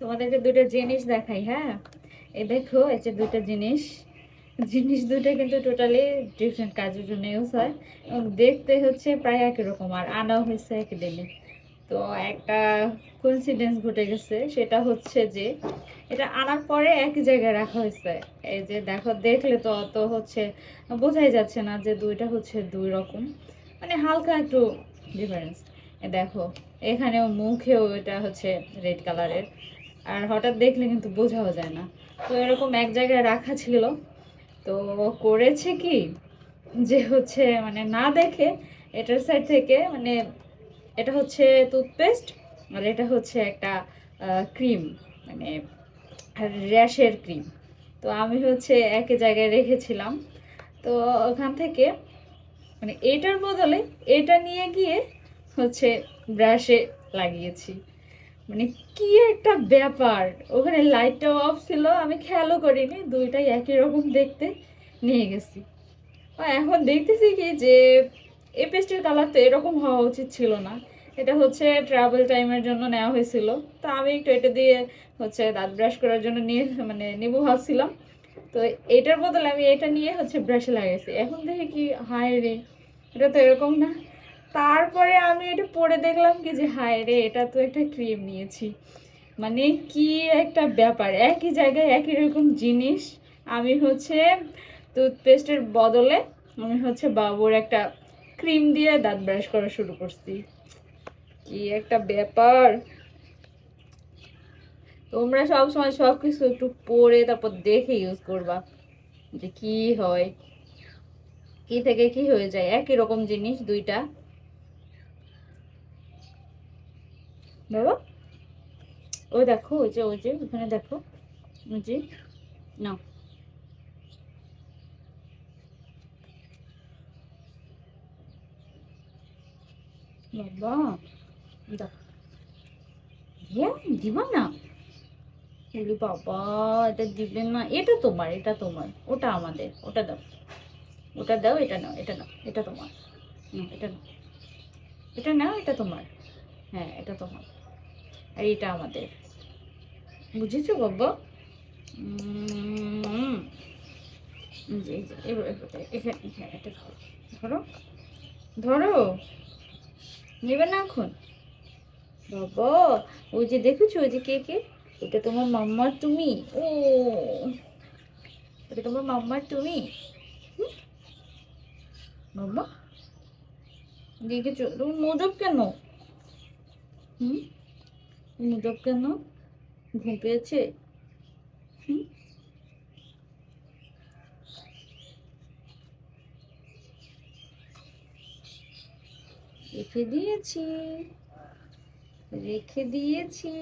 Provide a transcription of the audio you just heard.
তোমাদেরকে দুটো জিনিস দেখাই হ্যাঁ? এ দেখো, এই যে দুটো জিনিস। জিনিস দুটো কিন্তু টোটালি ডিফারেন্ট কাজের জন্য ইউজ হয়। এবং দেখতে হচ্ছে প্রায় একই রকম, আর আনাও হয়েছে একই দিনে তো একটা কোইন্সিডেন্স ঘটে গেছে, সেটা হচ্ছে যে এটা আনার পরে একই জায়গায় রাখা হয়েছে। এই যে দেখো, দেখলে তো অত হচ্ছে বোঝাই যাচ্ছে না যে দুইটা হচ্ছে দুই রকম। মানে হালকা একটু ডিফারেন্স দেখো, এখানেও মুখেও এটা হচ্ছে রেড কালারের আর হঠাৎ দেখলে কিন্তু বোঝাও যায় না। তো এরকম এক জায়গায় রাখা ছিল। তো করেছে কি? যে হচ্ছে মানে না দেখে এটার সাইড থেকে মানে এটা হচ্ছে টুথপেস্ট আর এটা হচ্ছে একটা ক্রিম মানে র্যাশের ক্রিম তো আমি হচ্ছে একই জায়গায় রেখেছিলাম। তো ওখান থেকে মানে এটার বদলে এটা নিয়ে গিয়ে হচ্ছে ব্রাশে লাগিয়েছি। মানে কি একটা ব্যাপার? ওখানে লাইটটাও অফ ছিল, আমি খেয়ালও করিনি, দুইটাই একই রকম দেখতে নিয়ে গেছি। এখন দেখতেছি কি যে এই পেস্টের কালার তো এরকম হওয়া উচিত ছিল না। এটা হচ্ছে ট্রাভেল টাইমের জন্য নেওয়া হয়েছিল। তো আমি একটু এটা দিয়ে হচ্ছে দাঁত ব্রাশ করার জন্য নিয়ে মানে নেব ভাবছিলাম। তো এটার বদলে আমি এটা নিয়ে হচ্ছে ব্রাশে লাগাইছি। এখন দেখি কি হায় রে, এটা তো এরকম না। তারপরে আমি এটা পরে দেখলাম কি যে, হায় রে, এটা তো একটা ক্রিম নিয়েছি। মানে কি একটা ব্যাপার, একই জায়গায় একই রকম জিনিস। আমি হচ্ছে টুথপেস্টের বদলে আমি হচ্ছে বাবুর একটা ক্রিম দিয়ে দাঁত ব্রাশ করা শুরু করছি। কি একটা ব্যাপার। তোমরা সব সময় সব কিছু একটু পরে তারপর দেখে ইউজ করবা যে কি হয়, কি থেকে কি হয়ে যায়। একই রকম জিনিস দুইটা। বাবা? ওই দেখো, ওই যে ওই যে, ওখানে দেখো। ওই যে না বাবা না? বাবা, এটা না। এটা তোমার এটা তোমার। ওটা আমাদের, ওটা দাও। ওটা দাও, এটা নাও এটা নাও, এটা তোমার। এটা নাও। এটা নাও, এটা তোমার। হ্যাঁ এটা তোমার। আর এটা আমাদের। বুঝেছ বাবা ধরো। ধরো নেবে না এখন? বাবা ওই যে দেখেছ, ওই যে কে কে? এটা তোমার মাম্মার তুমি। ও এটা তোমার মাম্মার তুমি? বাবা দেখেছ? তুমি মোজব কেন? হুম? মোজব কেন? ঘুম পেয়েছে? রেখে দিয়েছি। রেখে দিয়েছি।